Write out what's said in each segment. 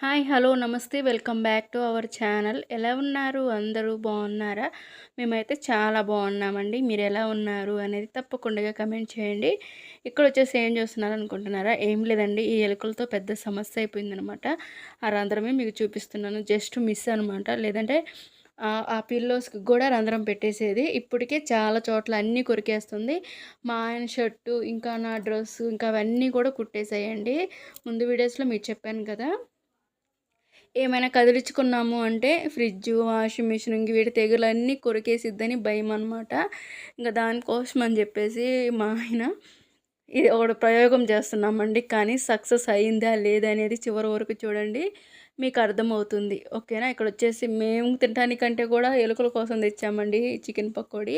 Hi hello నమస్తే welcome back to our channel. ఎలా ఉన్నారు? అందరూ బాగున్నారా? మేమైతే చాలా బాగున్నామండి. మీరు ఎలా ఉన్నారు అనేది తప్పకుండా కమెంట్ చేయండి. ఇక్కడ వచ్చేసి ఏం చేస్తున్నారు అనుకుంటున్నారా? ఏం లేదండి. ఈ ఎలుకలతో పెద్ద సమస్య అయిపోయిందనమాట. ఆ రంధ్రమే మీకు చూపిస్తున్నాను. జస్ట్ మిస్ అనమాట. లేదంటే ఆ పిల్లోస్కి కూడా రంధ్రం పెట్టేసేది. ఇప్పటికే చాలా చోట్ల అన్నీ కొరికేస్తుంది. మా ఆయన షర్టు ఇంకా నా డ్రెస్సు ఇంకా అవన్నీ కూడా కుట్టేసాయండి. ముందు వీడియోస్లో మీరు చెప్పాను కదా. ఏమైనా కదిలించుకున్నాము అంటే ఫ్రిడ్జ్ వాషింగ్ మిషన్ ఇంక వీటి తెగులన్నీ కొరికేసిద్దని భయం అనమాట ఇంకా దానికోసం అని చెప్పేసి మా ఆయన ఇది ఒక ప్రయోగం చేస్తున్నామండి. కానీ సక్సెస్ అయిందా లేదా అనేది చివరి వరకు చూడండి మీకు అర్థమవుతుంది. ఓకేనా? ఇక్కడ వచ్చేసి మేము తినడానికంటే కూడా ఎలుకల కోసం తెచ్చామండి చికెన్ పకోడీ.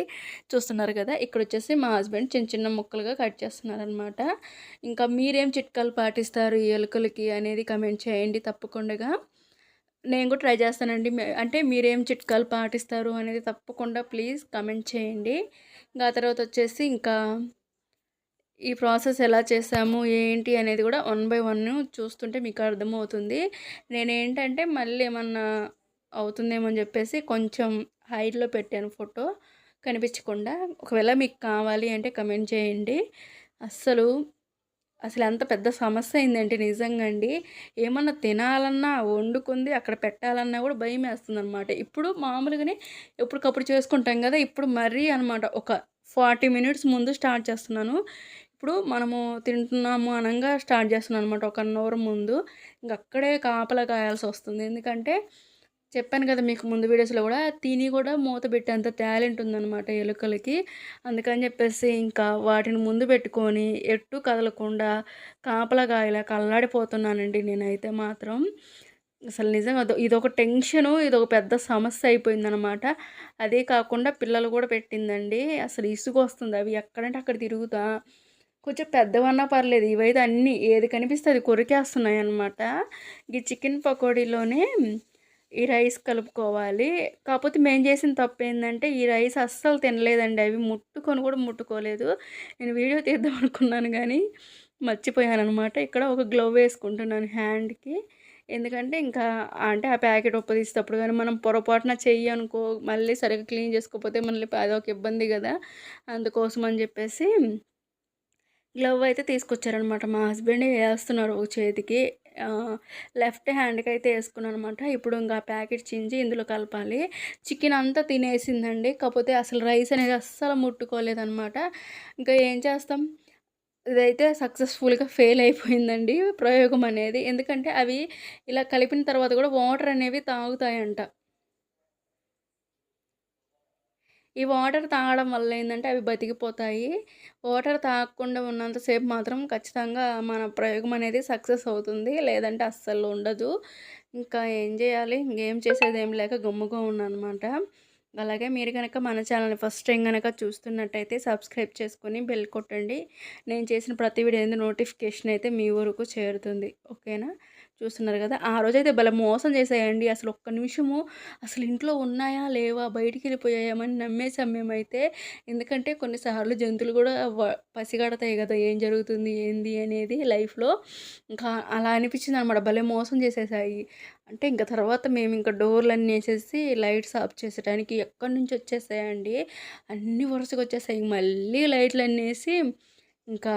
చూస్తున్నారు కదా? ఇక్కడ వచ్చేసి మా హస్బెండ్ చిన్న చిన్న ముక్కలుగా కట్ చేస్తున్నారనమాట ఇంకా మీరేం చిట్కాలు పాటిస్తారు ఈ ఎలుకలకి అనేది కమెంట్ చేయండి తప్పకుండా. నేను కూడా ట్రై చేస్తానండి. అంటే మీరేం చిట్కాలు పాటిస్తారు అనేది తప్పకుండా ప్లీజ్ కమెంట్ చేయండి. ఇంకా తర్వాత వచ్చేసి ఇంకా ఈ ప్రాసెస్ ఎలా చేసాము ఏంటి అనేది కూడా వన్ బై వన్ చూస్తుంటే మీకు అర్థమవుతుంది. నేనేంటంటే మళ్ళీ ఏమన్నా అవుతుందేమో అని చెప్పేసి కొంచెం హైట్లో పెట్టాను ఫోటో కనిపించకుండా. ఒకవేళ మీకు కావాలి అంటే కమెంట్ చేయండి. అస్సలు అసలు ఎంత పెద్ద సమస్య అయిందంటే నిజంగా అండి. ఏమన్నా తినాలన్నా వండుకుంది అక్కడ పెట్టాలన్నా కూడా భయం వేస్తుంది అనమాట ఇప్పుడు మామూలుగానే ఎప్పటికప్పుడు చేసుకుంటాం కదా ఇప్పుడు మరీ అనమాట ఒక ఫార్టీ మినిట్స్ ముందు స్టార్ట్ చేస్తున్నాను. ఇప్పుడు మనము తింటున్నాము అనగా స్టార్ట్ చేస్తున్నాను అనమాట ఒక నోరు ముందు. ఇంక అక్కడే కాపలా కాయాల్సి వస్తుంది. ఎందుకంటే చెప్పాను కదా మీకు ముందు వీడియోస్లో కూడా తిని కూడా మూత పెట్టేంత టాలెంట్ ఉందన్నమాట ఎలుకలకి. అందుకని చెప్పేసి ఇంకా వాటిని ముందు పెట్టుకొని ఎట్టు కదలకుండా కాపలాగా ఇలా కల్లాడిపోతున్నానండి నేనైతే మాత్రం. అసలు నిజంగా ఇదొక టెన్షను ఇదొక పెద్ద సమస్య అయిపోయిందనమాట అదే కాకుండా పిల్లలు కూడా పెట్టిందండి. అసలు ఇసుగు వస్తుంది. అవి ఎక్కడంటే అక్కడ తిరుగుతా. కొంచెం పెద్దవన్నా పర్లేదు. ఇవైతే అన్నీ ఏది కనిపిస్తే అది కొరికేస్తున్నాయి అనమాట ఈ చికెన్ పకోడీలోనే ఈ రైస్ కలుపుకోవాలి. కాకపోతే మేము చేసిన తప్పు ఏంటంటే ఈ రైస్ అస్సలు తినలేదండి. అవి ముట్టుకొని కూడా ముట్టుకోలేదు. నేను వీడియో తీద్దాం అనుకున్నాను కానీ మర్చిపోయాను అనమాట ఇక్కడ ఒక గ్లవ్ వేసుకుంటున్నాను హ్యాండ్కి. ఎందుకంటే ఇంకా అంటే ఆ ప్యాకెట్ ఒప్పదీసేటప్పుడు కానీ మనం పొరపాటున చెయ్యి అనుకో మళ్ళీ సరిగ్గా క్లీన్ చేసుకోకపోతే మళ్ళీ అదొక ఇబ్బంది కదా. అందుకోసం అని చెప్పేసి గ్లవ్ అయితే తీసుకొచ్చారనమాట మా హస్బెండ్ వేస్తున్నారు ఒక చేతికి. లెఫ్ట్ హ్యాండ్కి అయితే వేసుకున్నాను అనమాట ఇప్పుడు ఇంకా ప్యాకెట్ చించి ఇందులో కలపాలి. చికెన్ అంతా తినేసిందండి. కాకపోతే అసలు రైస్ అనేది అస్సలు ముట్టుకోలేదనమాట ఇంకా ఏం చేస్తాం? ఇదైతే సక్సెస్ఫుల్గా ఫెయిల్ అయిపోయిందండి ప్రయోగం అనేది. ఎందుకంటే అవి ఇలా కలిపిన తర్వాత కూడా వాటర్ అనేవి తాగుతాయంట. ఈ వాటర్ తాగడం వల్ల ఏంటంటే అవి బతికిపోతాయి. వాటర్ తాగకుండా ఉన్నంతసేపు మాత్రం ఖచ్చితంగా మన ప్రయోగం అనేది సక్సెస్ అవుతుంది. లేదంటే అస్సలు ఉండదు. ఇంకా ఏం చేయాలి? ఇంకేం చేసేది ఏం లేక గమ్ముగా ఉన్నానమాట. అలాగే మీరు కనుక మన ఛానల్ని ఫస్ట్ టైం కనుక చూస్తున్నట్టయితే సబ్స్క్రైబ్ చేసుకొని బెల్ కొట్టండి. నేను చేసిన ప్రతి వీడియో నోటిఫికేషన్ అయితే మీ వరకు చేరుతుంది. ఓకేనా? చూస్తున్నారు కదా! ఆ రోజైతే భలే మోసం చేసాయండి. అసలు ఒక్క నిమిషము అసలు ఇంట్లో ఉన్నాయా? లేవా? బయటికి వెళ్ళిపోయామని నమ్మేసాం మేమైతే. ఎందుకంటే కొన్నిసార్లు జంతువులు కూడా పసిగడతాయి కదా! ఏం జరుగుతుంది? ఏంది? అనేది లైఫ్లో ఇంకా అలా అనిపించింది అనమాట భలే మోసం చేసేసాయి. అంటే ఇంకా తర్వాత మేము ఇంకా డోర్లు అన్నీ వేసేసి లైట్స్ ఆఫ్ చేసేటానికి ఎక్కడి నుంచి వచ్చేసాయండి అన్నీ వరుసగా వచ్చేసాయి మళ్ళీ లైట్లు అన్నీ వేసి ఇంకా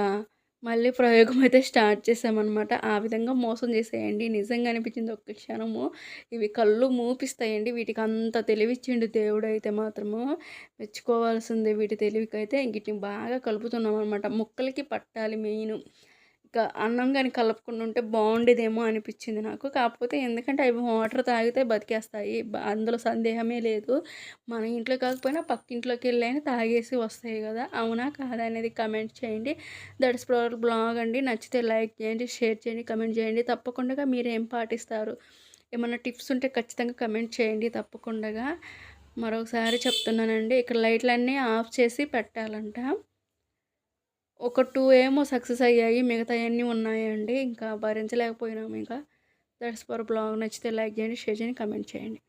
మళ్ళీ ప్రయోగం అయితే స్టార్ట్ చేసామన్నమాట. ఆ విధంగా మోసం చేసేయండి. నిజంగా అనిపించింది ఒక్క క్షణము. ఇవి కళ్ళు మూపిస్తాయండి. వీటికి అంత తెలివిచ్చిండు దేవుడు అయితే మాత్రము. మెచ్చుకోవాల్సిందే వీటి తెలివికైతే. వీటిని బాగా కలుపుతున్నాం అనమాట ముక్కలకి పట్టాలి మెయిన్. అన్నం కానీ కలుపుకుండా ఉంటే బాగుండేదేమో అనిపించింది నాకు. కాకపోతే ఎందుకంటే అవి వాటర్ తాగితే బతికేస్తాయి. అందులో సందేహమే లేదు. మన ఇంట్లో కాకపోయినా పక్కింట్లోకి వెళ్ళైనా తాగేసి వస్తాయి కదా. అవునా కాదా అనేది కమెంట్ చేయండి. దట్స్ ప్రోర్ బ్లాగ్ అండి. నచ్చితే లైక్ చేయండి షేర్ చేయండి కమెంట్ చేయండి. తప్పకుండా మీరేం పాటిస్తారు? ఏమైనా టిప్స్ ఉంటే ఖచ్చితంగా కమెంట్ చేయండి తప్పకుండా మరొకసారి చెప్తున్నానండి. ఇక్కడ లైట్లన్నీ ఆఫ్ చేసి పెట్టాలంట. ఒక టూ ఏమో సక్సెస్ అయ్యాయి. మిగతా అన్నీ ఉన్నాయండి. ఇంకా భరించలేకపోయినాము ఇంకా దట్స్ ఫర్ బ్లాగ్ నచ్చితే లైక్ చేయండి షేర్ చేయండి కమెంట్ చేయండి.